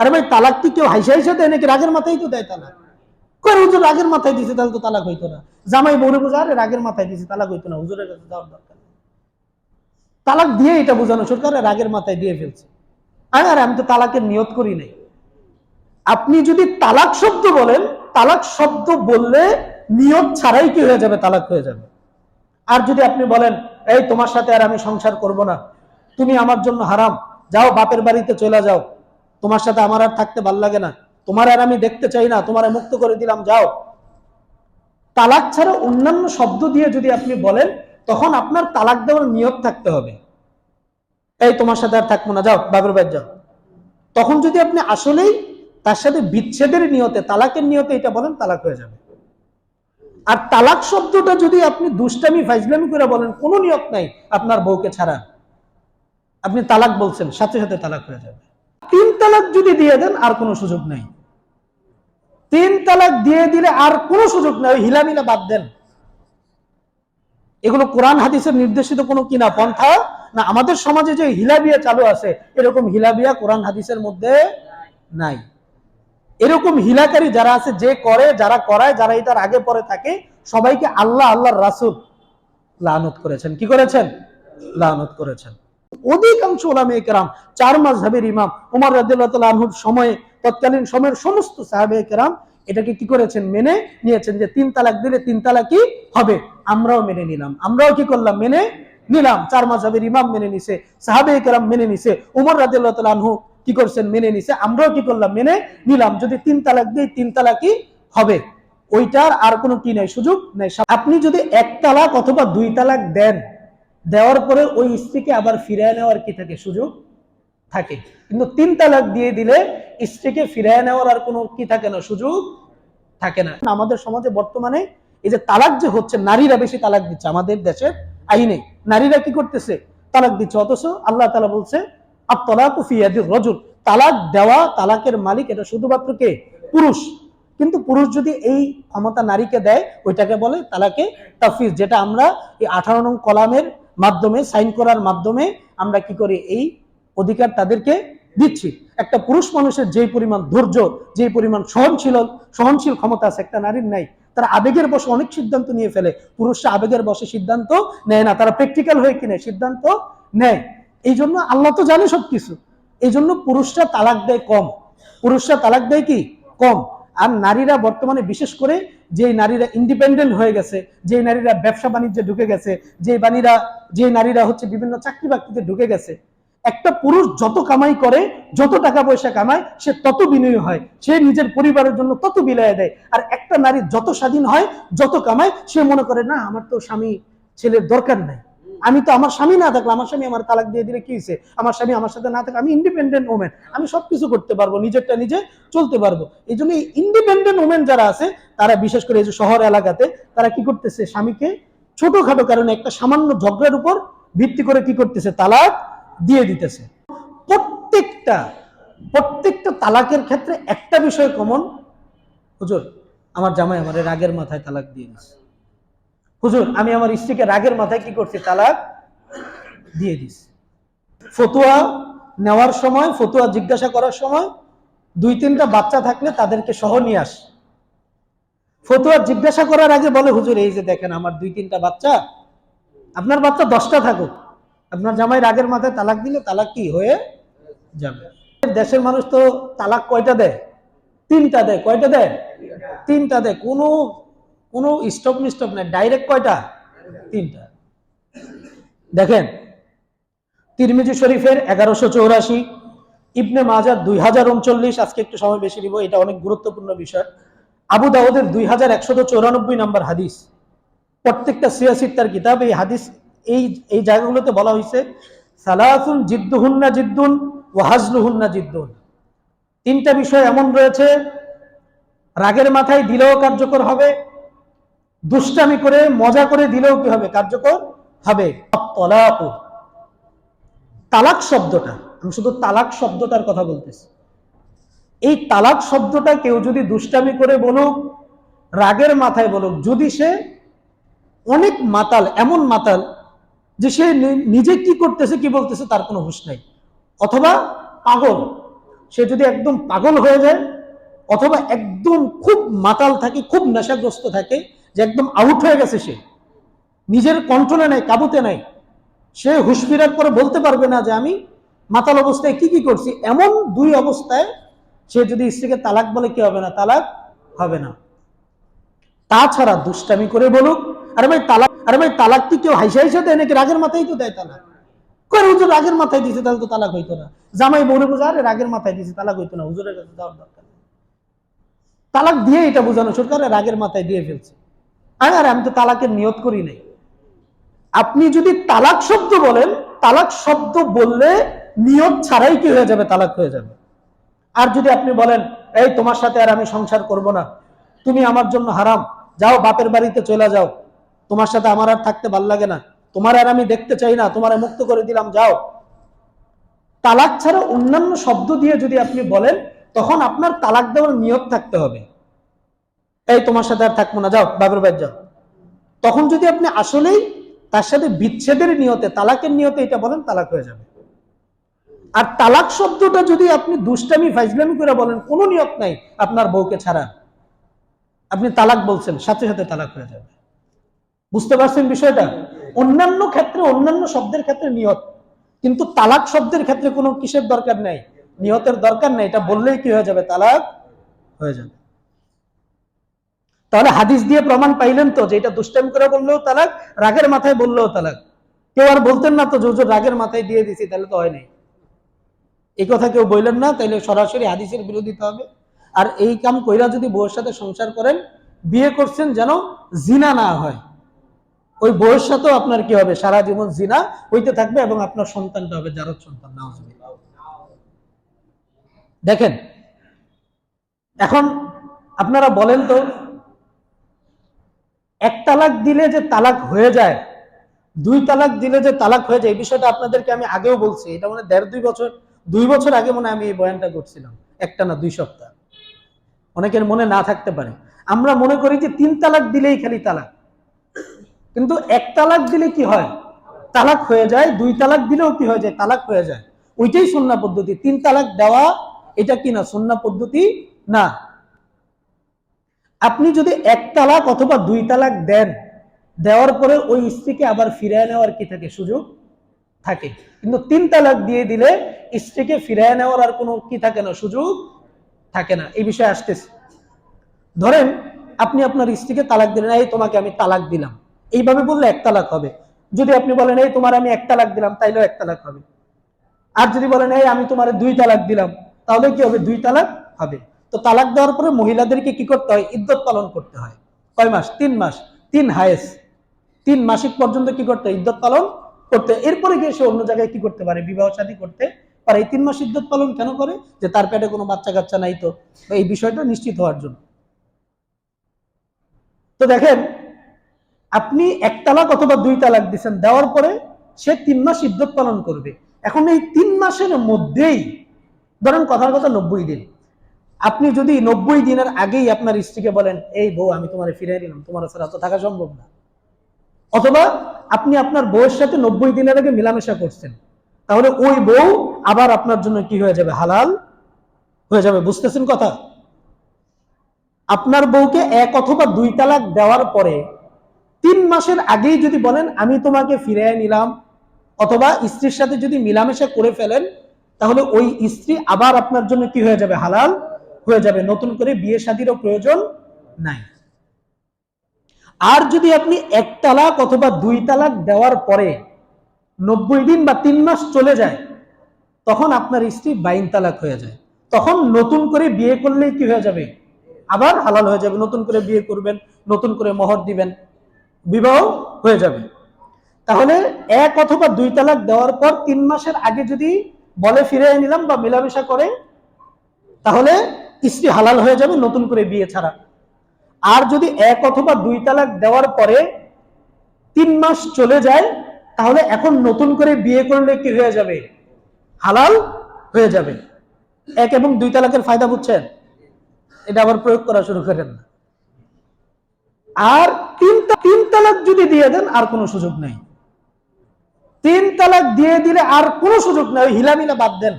আরে ভাই, তালাক কি কেউ হাইসা হাইসা দেয় নাকি? রাগের মাথায় তো দেয় তালাক। কই হুজুর, রাগের মাথায় দিছে, তাহলে তো তালাক হইতো না। জামাই বউরে বোঝা, আরে রাগের মাথায় দিছে, তালাক হইতো না। হুজুরের কাছে যাওয়ার দরকার তালাক দিয়ে এটা বোঝানো সরকার রাগের মাথায় দিয়ে ফেলছে। আরে, আমি তো তালাকের নিয়ত করি নাই। আপনি যদি তালাক শব্দ বলেন, তালাক শব্দ বললে নিয়ত ছাড়াই কি হয়ে যাবে? তালাক হয়ে যাবে। আর যদি আপনি বলেন, এই, তোমার সাথে আর আমি সংসার করব না। তুমি আমার জন্য হারাম। যাও, বাপের বাড়িতে চলে যাও। তোমার সাথে আমার আর থাকতে ভালো লাগে না। তোমার আর আমি দেখতে চাই না, তোমার মুক্ত করে দিলাম, যাও। তালাক ছাড়া অন্যান্য শব্দ দিয়ে যদি আপনি বলেন, তখন আপনার তালাক দেওয়ার নিয়ত থাকতে হবে। এই, তোমার সাথে আর থাকব না, যাও, বাপের বাড়ি যাও। তখন যদি আপনি আসলেই তার সাথে বিচ্ছেদের নিয়তে, তালাকের নিয়তে এটা বলেন, তালাক হয়ে যাবে। আর তালাক শব্দটা যদি আপনি দুষ্টামি ফাইজলামি করে বলেন, কোনো নিয়ত নাই আপনার বউকে ছাড়া। আপনি তালাক বলছেন, সাথে সাথে তালাক হয়ে যাবে। তিন তালাক যদি দিয়ে দেন, আর কোনো সুযোগ নাই। তিন তালাক দিয়ে দিলে আর কোনো সুযোগ নাই হিলামিলা বাদ দেন। এগুলো কোরআন হাদিসের নির্দেশিত কোনো কিনা পন্থা? না, আমাদের সমাজে যে হিলাবিয়া চালু আছে, এরকম হিলাবিয়া কোরআন হাদিসের মধ্যে নাই। এরকম হিলাকারী যারা আছে, যে করে, যারা করায়, যারা এটার আগে পরে থাকে, সবাইকে আল্লাহ, আল্লাহর রাসুল লানত করেছেন। কি করেছেন? লানত করেছেন। অধিকাংশ ওলামে কেরাম, চার মাঝহের ইমাম। উমর রাদিয়াল্লাহু আনহুর সময়ে, তৎকালীন সময়ের সমস্ত সাহাবে কেরাম এটাকে কি করেছেন? মেনে নিয়েছেন যে তিন তালাক দিলে তিন তালাকই হবে। আমরাও মেনে নিলাম। আমরাও কি করলাম? মেনে নিলাম। চার মাঝহের ইমাম মেনে নিছে সাহাবে কেরাম মেনে নিছে, উমর রাদিয়াল্লাহু আনহু কি করছেন? মেনে নিছে। আমরাও কি করলাম? মেনে নিলাম। যদি তিন তালাক দিই, তিন তালাকই হবে। ওইটার আর কোনো কি নাই? সুযোগ নাই। আপনি যদি এক তালাক অথবা দুই তালাক দেন দেওয়ার পরে ওই স্ত্রীকে আবার ফিরিয়ে নেওয়ার কি থাকে? সুযোগ থাকে। কিন্তু তিন তালাক দিয়ে দিলে স্ত্রীকে ফিরিয়ে নেওয়ার আর কোনো কি থাকে না? সুযোগ থাকে না। আমাদের সমাজে বর্তমানে এই যে তালাক যে হচ্ছে, নারীরা বেশি তালাক দিচ্ছে আমাদের দেশের আইনে। নারীরা কি করতেছে? তালাক দিচ্ছে। অথচ আল্লাহ তালা বলছে রজুল। তালাক দেওয়া তালাকের মালিক এটা শুধুমাত্র কে? পুরুষ। কিন্তু পুরুষ যদি এই ক্ষমতা নারীকে দেয়, ওইটাকে বলে তালাকে তাফিজ যেটা আমরা এই আঠারো নং কলামের মাধ্যমে, সাইন করার মাধ্যমে আমরা কি করি? এই অধিকার তাদেরকে দিচ্ছি। একটা পুরুষ মানুষের যেই পরিমাণ ধৈর্য, যেই পরিমাণ সহনশীল সহনশীল ক্ষমতা আছে, একটা নারীর নাই। তারা আবেগের বসে অনেক সিদ্ধান্ত নিয়ে ফেলে। পুরুষরা আবেগের বসে সিদ্ধান্ত নেয় না, তারা প্র্যাকটিক্যাল হয়ে কিনে সিদ্ধান্ত নেয়। এই জন্য আল্লাহ তো জানে সবকিছু। এই জন্য পুরুষরা তালাক দেয় কম। পুরুষরা তালাক দেয় কি? কম। আর নারীরা বর্তমানে বিশেষ করে যে নারীরা ইন্ডিপেন্ডেন্ট হয়ে গেছে যে নারীরা ব্যবসা বাণিজ্যে ঢুকে গেছে যে বাণীরা যে নারীরা হচ্ছে বিভিন্ন চাকরি বাকরিতে ঢুকে গেছে, একটা পুরুষ যত কামাই করে, যত টাকা পয়সা কামায়, সে তত বিনয়ী হয়, সে নিজের পরিবারের জন্য তত বিলায় দেয়, আর একটা নারী যত স্বাধীন হয়, যত কামায়, সে মনে করে, না, আমার তো স্বামী, ছেলের দরকার নাই। আমি তো আমার স্বামী না থাকলে, আমার স্বামী আমার তালাক দিয়ে দিলে কি হয়েছে আমার স্বামী আমার সাথে না থাকে, আমি ইন্ডিপেন্ডেন্ট ওমেন আমি সবকিছু করতে পারব, নিজেরটা নিজে চলতে পারব। এই জন্য ইন্ডিপেন্ডেন্ট ওমেন যারা আছে, তারা বিশেষ করে এই যে শহর এলাকাতে, তারা কি করতেছে? স্বামীকে ছোটখাটো কারণে একটা সামান্য ঝগড়ার উপর ভিত্তি করে কি করতেছে? তালাক দিয়ে দিতেছে। প্রত্যেকটা প্রত্যেকটা তালাকের ক্ষেত্রে একটা বিষয় কমন হুজুর, আমার জামাই আমার রাগের মাথায় তালাক দিয়ে দিচ্ছে হুজুর, আমি আমার স্ত্রীকে রাগের মাথায় কি করছি? তালাক দিয়ে দিছি। ফতুয়া নেওয়ার সময়, ফতুয়া জিজ্ঞাসা করার সময় দুই, তিনটা বাচ্চা থাকলে তাদেরকে সহ নিয়ে আস। ফতুয়া জিজ্ঞাসা করার আগে বলে, হুজুর, এই যে দেখেন আমার দুই, তিনটা বাচ্চা, আপনার বাচ্চা দশটা থাকুক। আপনার জামাই রাগের মাথায় তালাক দিলে তালাক কি হয়ে যাবে? দেশের মানুষ তো তালাক কয়টা দেয়? তিনটা দেয়। কয়টা দেয়? তিনটা দেয়। কোনো কোনো স্টপ মিস্টপ নাই ডাইরেক্ট কয়টা? তিনটা। দেখেন, তিরমিজি শরীফের এগারোশো চৌরাশি, ইবনে মাজার দুই হাজার উনচল্লিশ, আজকে একটু সময় বেশি নিব, এটা অনেক গুরুত্বপূর্ণ বিষয়। আবু দাউদের দুই হাজার একশত চৌরানব্বই নম্বর হাদিস। প্রত্যেকটা সিয়াসিত্তার কিতাব এই হাদিস, এই এই জায়গাগুলোতে বলা হয়েছে, সালাসুন জিদ্দুহুন্না জিদ্দুন ও হাজলুহুন্না জিদ্দুন। তিনটা বিষয় এমন রয়েছে, রাগের মাথায় দিলেও কার্যকর হবে দুষ্টামি করে, মজা করে দিলেও কি হবে? কার্যকর হবে। তলাকু শব্দটা, আমি শুধু তালাক শব্দটার কথা বলতেছি। এই তালাক শব্দটা কেউ যদি দুষ্টামি করে বলুক, রাগের মাথায় বলুক, যদি সে অনেক মাতাল, এমন মাতাল যে সে নিজে কি করতেছে, কি বলতেছে, তার কোনো হুঁশ নাই। অথবা পাগল, সে যদি একদম পাগল হয়ে যায়, অথবা একদম খুব মাতাল থাকে, খুব নেশাগ্রস্ত থাকে যে একদম আউট হয়ে গেছে সে। নিজের কন্ট্রোলে নাই, কাবুতে নাই। সে হুশ ফিরার পরে বলতে পারবে না যে আমি মাতাল অবস্থায় কি কি করছি। এমন দুই অবস্থায় সে যদি স্ত্রীকে তালাক বলে কি হবে না? তালাক হবে না। তাছাড়া দুষ্টামি করে বলুক, আরে ভাই তালাক, আরে ভাই তালাক কি কেউ হাইসা হাইসা দেয় নাকি? রাগের মাথায় তো দেয় তালাক। করে হুজুর, রাগের মাথায় দিছে তাহলে তো তালাক হইতো না। জামাই বলে বোঝা, আরে রাগের মাথায় দিছে তালাক হইতো না। হুজুরের কাছে যাওয়ার দরকার। তালাক দিয়ে এটা বোঝানো সরকার, রাগের মাথায় দিয়ে ফেলছে। আরে আমি তো তালাকের নিয়ত করি নাই। আপনি যদি তালাক শব্দ বলেন, তালাক শব্দ বললে নিয়ত ছাড়াই কি হয়ে যাবে? তালাক হয়ে যাবে। আর যদি আপনি বলেন, এই, তোমার সাথে আর আমি সংসার করব না। তুমি আমার জন্য হারাম। যাও, বাপের বাড়িতে চলে যাও। তোমার সাথে আমার আর থাকতে ভালো লাগে না। তোমার আর আমি দেখতে চাই না। তোমার মুক্ত করে দিলাম, যাও। তালাক ছাড়া অন্যান্য শব্দ দিয়ে যদি আপনি বলেন, তখন আপনার তালাক দেওয়ার নিয়ত থাকতে হবে। এই, তোমার সাথে আর থাকব না, যাও, বাপের বাড়ি যাও। তখন যদি আপনি আসলেই তার সাথে বিচ্ছেদের নিয়তে, তালাকের নিয়তে এটা বলেন, তালাক হয়ে যাবে। আর তালাক শব্দটা যদি আপনি দুষ্টামি ফাইজলামি করে বলেন, কোনো নিয়ত নাই আপনার বউকে ছাড়া। আপনি তালাক বলছেন, সাথে সাথে তালাক হয়ে যাবে। বুঝতে পারছেন বিষয়টা? অন্যান্য ক্ষেত্রে, অন্যান্য শব্দের ক্ষেত্রে নিয়ত। কিন্তু তালাক শব্দের ক্ষেত্রে কোনো কিসের দরকার নেই? নিয়তের দরকার নেই, এটা বললেই কি হয়ে যাবে? তালাক হয়ে যাবে। তাহলে হাদিস দিয়ে প্রমাণ পাইলেন তো যে এটা দুষ্টামি করে বললেও তালাক, রাগের মাথায় বললেও তালাক। কেউ আর বলতেন না তো যে হুজুর রাগের মাথায় দিয়ে দিছি, তাহলে তো হয়নি এই কথা কেউ বললেন না, তাইলে সরাসরি হাদিসের বিরোধিতা হবে। আর এই কাম কইরা যদি বউয়ের সাথে সংসার করেন, বিয়ে করছেন যেন জিনা না হয়। ওই বউয়ের সাথেও আপনার কি হবে? সারা জীবন জিনা হইতে থাকবে এবং আপনার সন্তানটা হবে জারদ সন্তান না হবে দেখেন, এখন আপনারা বলেন তো এক তালাক দিলে যে তালাক হয়ে যায়, দুই তালাক দিলে যে তালাক হয়ে যায়, এই বিষয়টা আপনাদেরকে আমি আগেও বলছি। এটা মানে দেড় দুই বছর দুই বছর আগে মনে আমি এই বয়ানটা করছিলাম, একটা না দুই সপ্তাহ। অনেকের মনে না থাকতে পারে। আমরা মনে করি যে তিন তালাক দিলেই খালি তালাক। কিন্তু এক তালাক দিলে কি হয়? তালাক হয়ে যায়, দুই তালাক দিলেও কি হয়ে যায়? তালাক হয়ে যায়। ওইটাই সন্না পদ্ধতি। তিন তালাক দেওয়া, এটা কি না, সন্না পদ্ধতি? না। আপনি যদি এক তালাক অথবা দুই তালাক দেন, দেওয়ার পরে ওই স্ত্রীকে আবার ফিরিয়ে নেওয়ার কি থাকে? সুযোগ থাকে। কিন্তু তিন তালাক দিয়ে দিলে স্ত্রীকে ফিরিয়ে নেওয়ার আর কোনো কি থাকে না? সুযোগ থাকে না। এই বিষয়ে আসতেছে। ধরেন আপনি আপনার স্ত্রীকে তালাক দিলেন, এই তোমাকে আমি তালাক দিলাম। এইভাবে বললে এক তালাক হবে। যদি আপনি বলেন, এই তোমার আমি এক তালাক দিলাম, তাইলেও এক তালাক হবে। আর যদি বলেন, এই আমি তোমার দুই তালাক দিলাম, তাহলে কি হবে? দুই তালাক হবে। তো তালাক দেওয়ার পরে মহিলাদেরকে কি করতে হয়? ইদ্যত পালন করতে হয়। কয় মাস? তিন মাস। তিন হায়েস। তিন মাসিক পর্যন্ত কি করতে হয়? ইদ্যত পালন করতে। এরপরে গিয়ে সে অন্য জায়গায় কি করতে পারে? বিবাহ শাদী করতে পারে। এই তিন মাস ইদ্যত পালন কেন করে? যে তার পেটে কোনো বাচ্চা কাচ্চা নাই তো। এই বিষয়টা নিশ্চিত হওয়ার জন্য। তো দেখেন, আপনি এক তালাক অথবা দুই তালাক দিচ্ছেন দেওয়ার পরে সে তিন মাস ইদ্যত পালন করবে। এখন এই তিন মাসের মধ্যেই, ধরেন কথার কথা নব্বই দিন। আপনি যদি নব্বই দিনের আগেই আপনার স্ত্রীকে বলেন, এই বউ, আমি তোমার ফিরিয়ে দিলাম, তোমার ছাড়া তো থাকা সম্ভব না। অথবা আপনি আপনার বউয়ের সাথে নব্বই দিনের আগে মেলামেশা করছেন, তাহলে ওই বউ আবার আপনার জন্য কি হয়ে যাবে? হালাল? হয়ে যাবে? বুঝতেছেন কথা? আপনার বউকে এক অথবা দুই তালাক দেওয়ার পরে তিন মাসের আগেই যদি বলেন, আমি তোমাকে ফিরিয়ে নিলাম, অথবা স্ত্রীর সাথে যদি মিলামেশা করে ফেলেন, তাহলে ওই স্ত্রী আবার আপনার জন্য কি হয়ে যাবে? হালাল? হয়ে যাবে। নতুন করে বিয়ে শাদীরও প্রয়োজন নাই। আর যদি আপনি এক তালাক অথবা দুই তালাক দেওয়ার পরে নব্বই দিন বা তিন মাস চলে যায়, তখন আপনার স্ত্রী বাইন তালাক হয়ে যায়। তখন নতুন করে বিয়ে করলে কি হয়ে যাবে? আবার হালাল হয়ে যাবে। নতুন করে বিয়ে করবেন, নতুন করে মোহর দিবেন, বিবাহ হয়ে যাবে। তাহলে এক অথবা দুই তালাক দেওয়ার পর তিন মাসের আগে যদি বলে ফিরে নিলাম বা মেলামেশা করে, তাহলে স্ত্রী হালাল হয়ে যাবে নতুন করে বিয়ে ছাড়া। আর যদি এক অথবা দুই তালাক দেওয়ার পরে তিন মাস চলে যায়, তাহলে এখন নতুন করে বিয়ে করলে কি হয়ে যাবে? হালাল হয়ে যাবে। এক এবং দুই তালাকের ফায়দা বুঝছেন? এটা আবার প্রয়োগ করা শুরু করেন আর তিন তিন তালাক যদি দিয়ে দেন, আর কোনো সুযোগ নেই। তিন তালাক দিয়ে দিলে আর কোনো সুযোগ নেই। হিলামিলা বাদ দেন।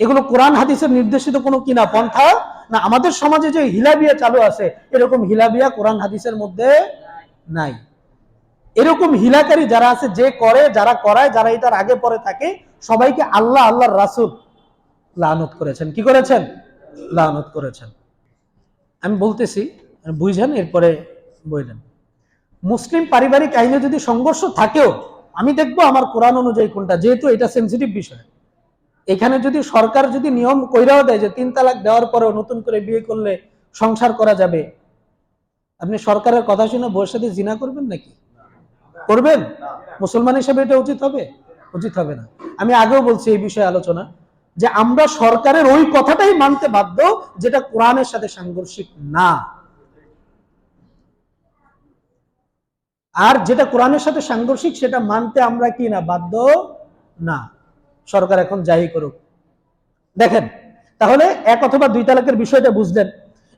এগুলো কোরআন হাদিসের নির্দেশিত কোনো কিনা পন্থা? না, আমাদের সমাজে যে হিলাবিয়া চালু আছে, এরকম হিলাবিয়া কোরআন হাদিসের মধ্যে নাই। এরকম হিলাকারী যারা আছে, যে করে, যারা করায়, যারা এটার আগে পরে থাকে, সবাইকে আল্লাহ, আল্লাহর রাসূল লানত করেছেন। কি করেছেন? লানত করেছেন। আমি বলতেছি, বুঝেন, এরপরে বললেন। মুসলিম পারিবারিক আইনে যদি সংঘর্ষ থাকেও, আমি দেখব আমার কোরআন অনুযায়ী কোনটা, যেহেতু এটা সেন্সিটিভ বিষয়। এখানে যদি সরকার যদি নিয়ম কইরাও দেয় যে তিন তালাক দেওয়ার পরেও নতুন করে বিয়ে করলে সংসার করা যাবে, আপনি সরকারের কথা শুনে বউয়ের সাথে জিনা করবেন নাকি? করবেন? মুসলমান হিসেবে এটা উচিত হবে? উচিত হবে না। আমি আগেও বলছি এই বিষয়ে আলোচনা, যে আমরা সরকারের ওই কথাটাই মানতে বাধ্য যেটা কোরআনের সাথে সাংঘর্ষিক না। আর যেটা কোরআনের সাথে সাংঘর্ষিক সেটা মানতে আমরা কি না, বাধ্য না। সরকার এখন যাই করুক। দেখেন, তাহলে এক অথবা দুই তালাকের বিষয়টা বুঝলেন।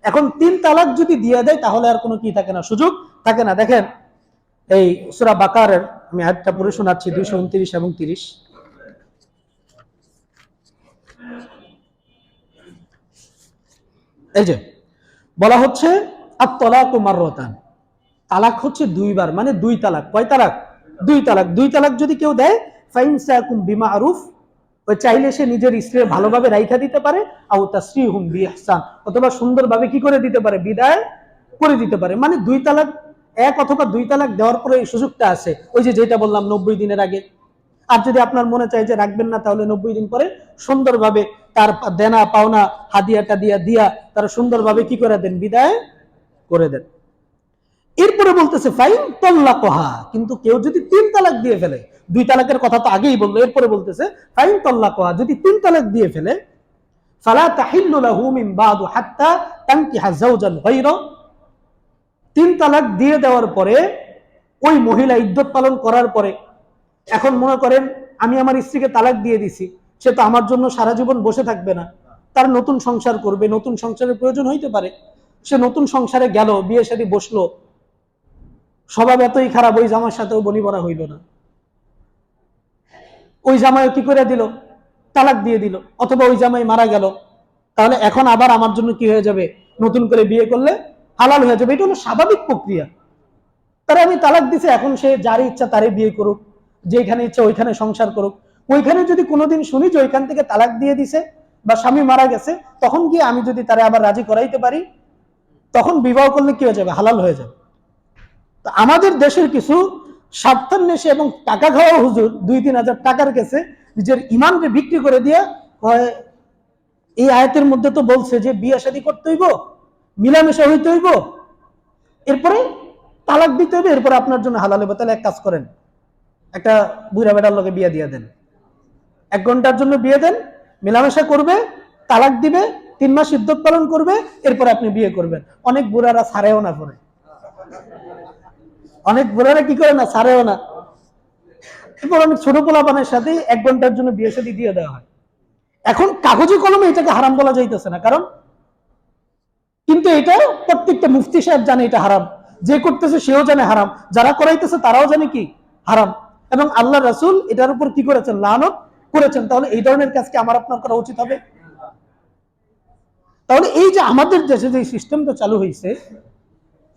এখন তিন তালাক যদি দিয়ে দেয়, তাহলে আর কোনো কি থাকে না, সুযোগ থাকে না। দেখেন, এই সুরা বাকারের, আমি আয়াতটা পড়ে শোনাচ্ছি, দুইশো উনত্রিশ এবং তিরিশ। এই যে, বলা হচ্ছে আর তলাক ও মাররতান। তালাক হচ্ছে দুইবার মানে দুই তালাক। কয় তালাক? দুই তালাক। দুই তালাক যদি কেউ দেয় ফাইন সাকুম বিমা আরুফ চাইলে সে নিজের স্ত্রীর ভালোভাবে রাইখা দিতে পারে, আও তাশ্রী হুম বিহসান অথবা সুন্দরভাবে কি করে দিতে পারে, বিদায় করে দিতে পারে। মানে দুই তালাক, এক অথবা দুই তালাক দেওয়ার পরে এই সুযোগটা আছে। ওই যে যেটা বললাম নব্বই দিনের আগে। আর যদি আপনার মনে চায় যে রাখবেন না, তাহলে নব্বই দিন পরে সুন্দরভাবে তার দেনা, পাওনা হাদিয়াটা দিয়া দিয়া তারা সুন্দরভাবে কি করে দেন, বিদায় করে দেন। এরপরে বলতেছে, ফাইন তল্লাকহা। কিন্তু কেউ যদি তিন তালাক দিয়ে ফেলে, দুই তালাকের কথা তো আগেই বলল, এরপরে বলতেছে, ফাইন তল্লাকহা। যদি তিন তালাক দিয়ে ফেলে, ফালা হাত্তা তিন তালাক দিয়ে দেওয়ার পরে, ওই মহিলা ইদ্যত পালন করার পরে, এখন মনে করেন, আমি আমার স্ত্রীকে তালাক দিয়ে দিছি, সে তো আমার জন্য সারা জীবন বসে থাকবে না। তার নতুন সংসার করবে, নতুন সংসারের প্রয়োজন হইতে পারে। সে নতুন সংসারে গেল, বিয়ে সাথে বসল স্বভাব এতই খারাপ, ওই জামার সাথেও বনি বলা হইল না। ওই জামাই কি করে দিল? তালাক দিয়ে দিল, অথবা ওই জামাই মারা গেল। তাহলে এখন আবার আমার জন্য কি হয়ে যাবে? নতুন করে বিয়ে করলে হালাল হয়ে যাবে, এটা হলো স্বাভাবিক প্রক্রিয়া। তারা আমি তালাক দিছে, এখন সে যার ইচ্ছা তারে বিয়ে করুক যেখানে ইচ্ছা ওইখানে সংসার করুক। ওইখানে যদি কোনোদিন শুনি যে ওইখান থেকে তালাক দিয়ে দিছে বা স্বামী মারা গেছে, তখন গিয়ে আমি যদি তারে আবার রাজি করাইতে পারি, তখন বিবাহ করলে কি হয়ে যাবে? হালাল হয়ে যাবে। তো আমাদের দেশের কিছু স্বার্থান্বেষী এবং টাকা খাওয়া হুজুর দুই, তিন হাজার টাকার কাছে নিজের ইমানকে বিক্রি করে দিয়ে এই আয়াতের মধ্যে তো বলছে যে বিয়ে শাদী করতে হইব, মিলামেশা হইতে হইব, এরপরে তালাক দিতে হবে এরপরে আপনার জন্য হালাল হবে তাহলে এক কাজ করেন, একটা বুড়া বেটার লোকে বিয়ে দিয়ে দেন। এক ঘণ্টার জন্য বিয়ে দেন, মেলামেশা করবে, তালাক দিবে, তিন মাস ইদ্যত পালন করবে, এরপরে আপনি বিয়ে করবেন। অনেক বুড়ারা ছাড়েও না করে অনেক বুড়ারা কি করে না, ছাড়েও না। এরপর অনেক ছোট পোলাপানের সাথে এক ঘণ্টার জন্য বিয়ে শাদী দিয়ে দেওয়া হয়। এখন কাগজে কলমে এটাকে হারাম বলা যাইতেছে না, কারণ কিন্তু এটা প্রত্যেকটা মুফতি সাহেব জানে এটা হারাম। যে করতেছে সেও জানে হারাম। যারা করাইতেছে তারাও জানে কি হারাম। এবং আল্লাহ রাসূল এটার উপর কি করেছেন? লানত করেছেন। তাহলে এই ধরনের কাজকে আমার আপনার করা উচিত হবে? তাহলে এই যে আমাদের দেশে যে সিস্টেমটা চালু হয়েছে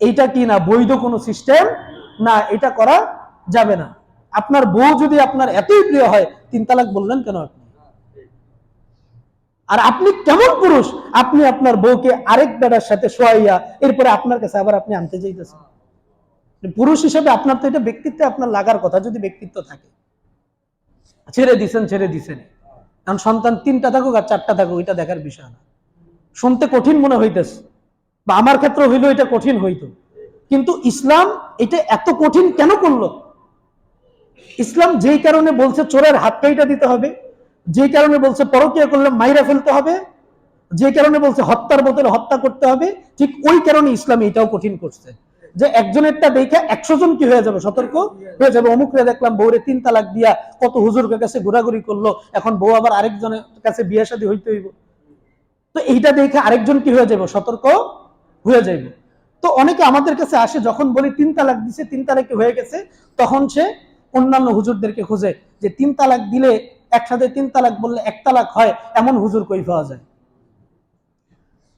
এইটা কি না বৈধ কোনো সিস্টেম না, এটা করা যাবে না। আপনার বউ যদি আপনার এতই প্রিয় হয়, তিন তালাক বললেন কেন আপনি? আর আপনি কেমন পুরুষ, আপনি আপনার বউকে আরেক বেড়ার সাথে শোয়াইয়া, এরপরে আপনার কাছে আবার আপনি আনতে চাইতেছেন পুরুষ হিসেবে আপনার তো এটা ব্যক্তিত্বে আপনার লাগার কথা, যদি ব্যক্তিত্ব থাকে। ছেড়ে দিছেন ছেড়ে দিছেন। কারণ সন্তান তিনটা থাকুক আর চারটা থাকুক, এটা দেখার বিষয় না। শুনতে কঠিন মনে হইতেছে। বা আমার ক্ষেত্রে হইলেও এটা কঠিন হইতো। কিন্তু ইসলাম এটা এত কঠিন কেন করল? ইসলাম যেই কারণে বলছে চোরের হাত কাইটা দিতে হবে, যেই কারণে বলছে পরকিয়া করলে মাইরা ফেলতে হবে যে কারণে বলছে হত্যার বদলে হত্যা করতে হবে, ঠিক ওই কারণে ইসলাম এটাও কঠিন করছে। যে একজনেরটা দেখে একশো জন কি হয়ে যাবে? সতর্ক? হয়ে যাবে। অমুকরে দেখলাম বউরে তিন তালাক দিয়া কত হুজুরের কাছে ঘোরাঘুরি করল, এখন বউ আবার আরেকজনের কাছে বিয়ে শাদী হইতে হইব। তো এইটা দেখে আরেকজন কি হয়ে যাবে সতর্ক হয়ে যাইব। তো অনেকে আমাদের কাছে আসে, যখন বলি তিন তালাক দিছে, তিন তালাকে হয়ে গেছে, তখন সে অন্যান্য হুজুরদেরকে খুঁজে যে তিন তালাক দিলে একসাথে তিন তালাক বললে এক তালাক হয়, এমন হুজুর কই পাওয়া যায়?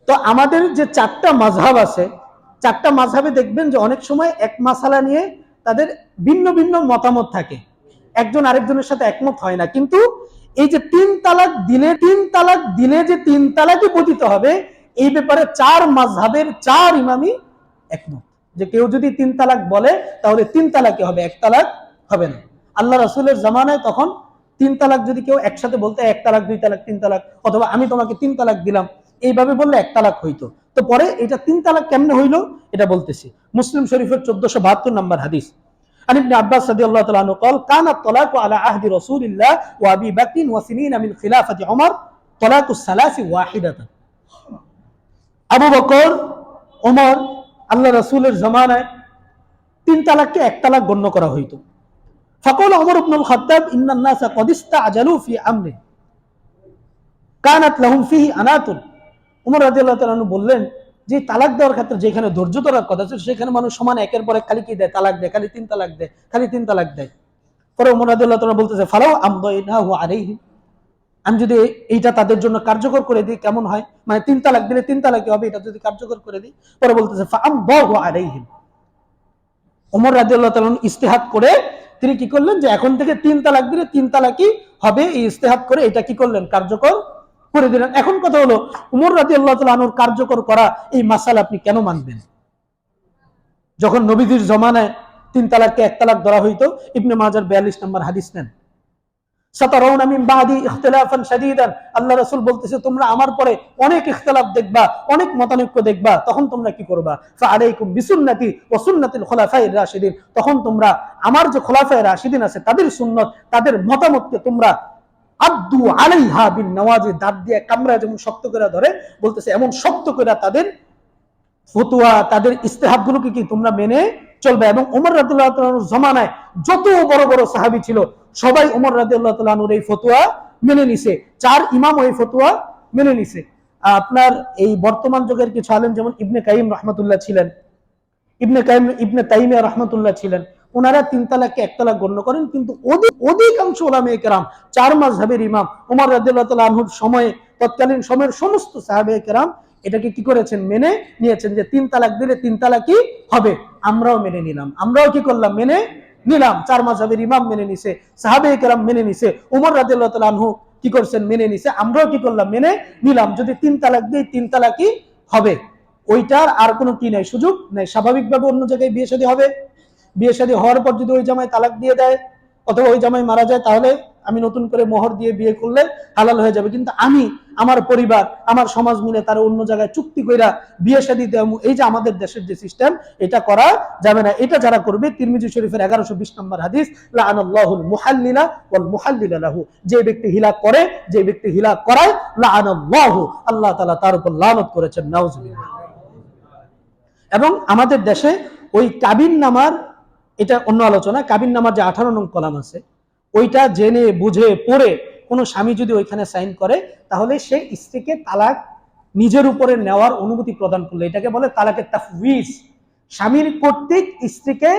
তো আমাদের যে চারটা মাঝহাব আছে, চারটা মাঝহাবে দেখবেন যে অনেক সময় এক মাসালা নিয়ে তাদের ভিন্ন ভিন্ন মতামত থাকে। একজন আরেকজনের সাথে একমত হয় না, কিন্তু এই যে তিন তালাক দিলে তিন তালাক দিলে যে তিন তালাকই পতিত হবে, এই ব্যাপারে চার মাঝহাবের চার ইমামই একমত যে কেউ যদি তিন তালাক বলে তাহলে তিন তালাকই হবে এক তালাক হবে না আল্লাহ রসুলের জামানায় তখন তিন তালাক যদি কেউ একসাথে বলতে এক তালাক দুই তালাক তিন তালাক অথবা আমি তোমাকে তিন তালাক দিলাম এইভাবে বললে এক তালাক হইতো তো পরে এটা তিন তালাক কেমনে হইলো এটা বলতেছি মুসলিম শরীফের চোদ্দশো বাহাত্তর নম্বর হাদিস عن ابن عباس رضي الله تعالى عنه قال كان الطلاق على عهد رسول الله وابي بكر وسنين من خلافه عمر طلاق الثلاث واحده আবু বকর ওমর আল্লাহ রসুলের জমানায় তিন তালাককে এক তালাক গণ্য করা হইত। ফকল অমর উবনুল খাদ্দাব ইন্নান্নাসা কদিস্তা আজালু ফি আমরে কানাত লাহুম ফিহি উমর তালু বললেন, যে তালাক দেওয়ার ক্ষেত্রে যেখানে ধৈর্য ধরার কথা ছিল সেখানে মানুষ সমান একের পরে খালি কি দেয়? তালাক দেয়, খালি তিন তালাক দেয়, খালি তিন তালাক দেয়। পরে উমর রাজিয়াল্লাহ তালা বলতেছে ফালাও আমদাই না হু আরেহিম আমি যদি এইটা তাদের জন্য কার্যকর করে দিই, কেমন হয়? মানে তিন তালাক দিলে তিন তালাকি হবে, এটা যদি কার্যকর করে দিই। পরে বলতেছে ওমর রাদিয়াল্লাহু তাআলা ইস্তেহাত করে, তিনি কি করলেন যে এখন থেকে তিন তালাক দিলে তিন তালাকি হবে, এই ইস্তেহাত করে এটা কি করলেন? কার্যকর করে দিলেন। এখন কথা হলো উমর রাদিয়াল্লাহু তাআলা আনহুর কার্যকর করা এই মাসাল আপনি কেন মানবেন? যখন নবীজির জমানায় তিন তালাককে এক তালাক ধরা হইতো, ইবনে মাজার বিয়াল্লিশ নম্বর হাদিস নেন সাতারাউনা মিন বাদি ইখতিলাফান শাদীদান আল্লাহ বলতেছে, তোমরা আমার পরে অনেক ইখতিলাফ দেখবা, অনেক মতানৈক্য দেখবা, তখন তোমরা কি করবা? ওয়া সুন্নাতিল রাশিদিন। তখন তোমরা আমার যে রাশিদিন আছে, তাদের সুন্নত, তাদের মতামতকে তোমরা আব্দু আলাইহা বিন নওয়াজি দাঁত দিয়ে কামরা যেমন শক্ত করে ধরে, বলতেছে এমন শক্ত করে তাদের ফতুয়া, তাদের ইস্তেহাবগুলোকে কি তোমরা মেনে চলবে। এবং ওমর রাদিল্লাহ জমানায় যত বড় বড় সাহাবী ছিল, সবাই ওমর রাদিল্লাহ তাআলার এই ফতুয়া মেনে নিছে। চার ইমাম এই ফতুয়া মেনে নিছে। আপনার এই বর্তমান যুগের কিছু আলেম, যেমন ইবনে কাইম রহমতুল্লাহ ছিলেন, ইবনে কাইম ইবনে তাইমিয়া রহমতুল্লাহ ছিলেন ওনারা তিন তালাককে এক তালাক গণ্য করেন, কিন্তু অধিক অধিকাংশ ওলামে কেরাম, চার মাঝহাবের ইমাম ওমর রাদিল্লাহ আনহুর সময়ে, তৎকালীন সময়ের সমস্ত সাহাবে কেরাম এটাকে কি করেছেন? মেনে নিয়েছেন যে তিন তালাক দিলে তিন তালাকই হবে। আমরাও মেনে নিলাম। আমরাও কি করলাম? মেনে নিলাম। চার মাঝহাবের ইমাম মেনে নিছে সাহাবে কেরাম মেনে নিছে, উমর আনহু কি করছেন? মেনে নিছে। আমরাও কি করলাম? মেনে নিলাম। যদি তিন তালাক দিই, তিন তালাকই হবে। ওইটার আর কোনো কি নাই? সুযোগ নাই। স্বাভাবিকভাবে অন্য জায়গায় বিয়ে শাদী হবে। বিয়ে শাদী হওয়ার পর যদি ওই জামাই তালাক দিয়ে দেয়, অথবা ওই জামাই মারা যায়, তাহলে আমি নতুন করে মোহর দিয়ে বিয়ে করলে হালাল হয়ে যাবে। কিন্তু আমি আমার পরিবার, আমার সমাজ মিলে তারা অন্য জায়গায় চুক্তি কইরা বিয়ে শাদী দেওয়া এই যে আমাদের দেশের যে সিস্টেম এটা করা যাবে না। এটা যারা করবে, তিরমিজি শরীফের এগারোশো বিশ নম্বর হাদিস লাআনাল্লাহুল মুহাল্লিলা ওয়াল মুহাল্লিলা লাহু। যে ব্যক্তি হিলা করে, যে ব্যক্তি হিলা করায় লাআনাল্লাহু আল্লাহ তাআলা তার উপর লানত করেছেন, নাউজুবিল্লাহ। এবং আমাদের দেশে ওই কাবিন নামার, এটা অন্য আলোচনা, কাবিন নামার যে আঠারো নং কলাম আছে, ওইটা জেনে বুঝে পড়ে কোনো স্বামী যদি ওইখানে সাইন করে, তাহলে সে স্ত্রীকে তালাক নিজের উপরে নেওয়ার অনুমতি প্রদান করল। এটাকে বলে তালাকের তাফউইজ স্বামীর কর্তৃক স্ত্রীকে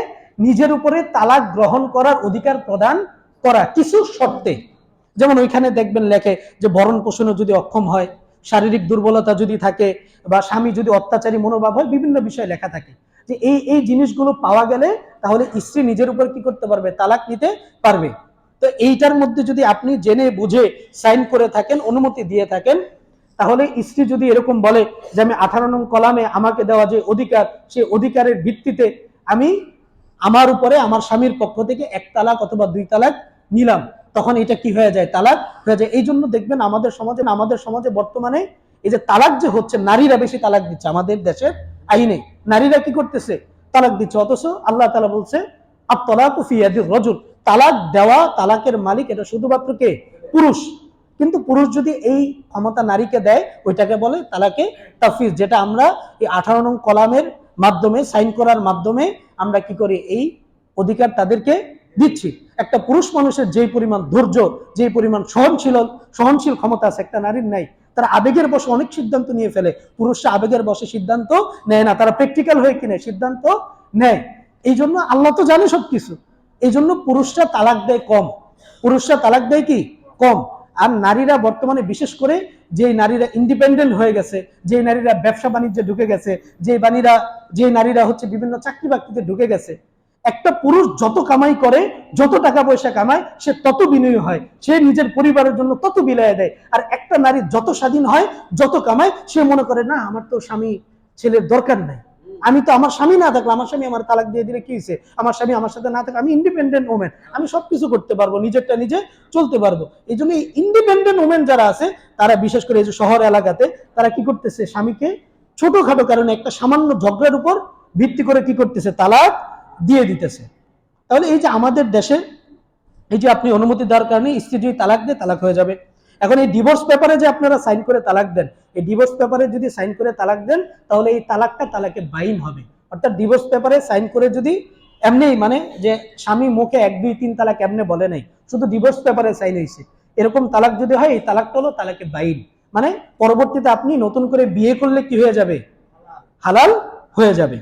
নিজের উপরে তালাক গ্রহণ করার অধিকার প্রদান করা কিছু শর্তে। যেমন ওইখানে দেখবেন লেখে যে ভরণ পোষণে যদি অক্ষম হয়, শারীরিক দুর্বলতা যদি থাকে বা স্বামী যদি অত্যাচারী মনোভাব হয়, বিভিন্ন বিষয়ে লেখা থাকে। যে এই এই জিনিসগুলো পাওয়া গেলে তাহলে স্ত্রী নিজের উপর কি করতে পারবে? তালাক নিতে পারবে। তো এইটার মধ্যে যদি আপনি জেনে বুঝে সাইন করে থাকেন, অনুমতি দিয়ে থাকেন, তাহলে স্ত্রী যদি এরকম বলে যে আমি আঠারো নং কলামে আমাকে দেওয়া যে অধিকার সেই অধিকারের ভিত্তিতে আমি আমার উপরে আমার স্বামীর পক্ষ থেকে এক তালাক অথবা দুই তালাক নিলাম, তখন এটা কি হয়ে যায়? তালাক হয়ে যায়। এই জন্য দেখবেন আমাদের সমাজে আমাদের সমাজে বর্তমানে এই যে তালাক যে হচ্ছে, নারীরা বেশি তালাক দিচ্ছে আমাদের দেশের আইনে। নারীরা কি করতেছে? তালাক দিচ্ছে, অথচ আল্লাহ তালা বলছে, আত্তলাক ফিয়াদির রজুল। তালাক দেওয়া তালাকের মালিক এটা শুধুমাত্র কে? পুরুষ। কিন্তু পুরুষ যদি এই ক্ষমতা নারীকে দেয়, ওইটাকে বলে তালাকে তাফিজ যেটা আমরা এই আঠারো নং কলামের মাধ্যমে, সাইন করার মাধ্যমে আমরা কি করি? এই অধিকার তাদেরকে দিচ্ছি। একটা পুরুষ মানুষের যেই পরিমাণ ধৈর্য যে পরিমাণ সহনশীল সহনশীল ক্ষমতা আছে, একটা নারীর নাই, তারা আবেগের বসে অনেক সিদ্ধান্ত নিয়ে ফেলে। পুরুষরা আবেগের বসে সিদ্ধান্ত নেয় না, তারা প্র্যাকটিক্যাল হয়ে কিনে সিদ্ধান্ত নেয়। এই জন্য আল্লাহ তো জানে সবকিছু। এই জন্য পুরুষরা তালাক দেয় কম। পুরুষরা তালাক দেয় কি? কম। আর নারীরা বর্তমানে বিশেষ করে যে নারীরা ইন্ডিপেন্ডেন্ট হয়ে গেছে যে নারীরা ব্যবসা বাণিজ্যে ঢুকে গেছে যে বাণীরা যে নারীরা হচ্ছে বিভিন্ন চাকরি বাকরিতে ঢুকে গেছে, একটা পুরুষ যত কামাই করে, যত টাকা পয়সা কামায়, সে তত বিনয়ী হয়। সে নিজের পরিবারের জন্য তত বিলায় দেয়। আর একটা নারী যত স্বাধীন হয়, যত কামায়, সে মনে করে, না, আমার তো স্বামী, ছেলের দরকার নাই। আমি তো আমার স্বামী না থাকলে, আমার স্বামী আমার তালাক দিয়ে দিলে কি হয়েছে আমার স্বামী আমার সাথে না থাকলে আমি ইন্ডিপেন্ডেন্ট ওমেন আমি সবকিছু করতে পারব, নিজেরটা নিজে চলতে পারব। এই জন্য ইন্ডিপেন্ডেন্ট ওমেন যারা আছে, তারা বিশেষ করে এই যে শহর এলাকাতে, তারা কি করতেছে? স্বামীকে ছোটখাটো কারণে একটা সামান্য ঝগড়ার উপর ভিত্তি করে কি করতেছে? তালাক দিয়ে দিতেছে। তাহলে এই যে আমাদের দেশে, এই যে আপনি অনুমতি দেওয়ার কারণে স্ত্রী যদি তালাক দেয়, তালাক হয়ে যাবে। এখন এই ডিভোর্স পেপারে যে আপনারা সাইন করে তালাক দেন, এই ডিভোর্স পেপারে যদি সাইন করে তালাক দেন, তাহলে এই তালাকটা তালাকে বাইন হবে। অর্থাৎ ডিভোর্স পেপারে সাইন করে যদি এমনি মানে যে স্বামী মুখে এক, দুই, তিন তালাক এমনি বলে নাই, শুধু ডিভোর্স পেপারে সাইন হয়েছে। এরকম তালাক যদি হয়, এই তালাকটা হলো তালাকে বাইন মানে পরবর্তীতে আপনি নতুন করে বিয়ে করলে কি হয়ে যাবে? হালাল হয়ে যাবে।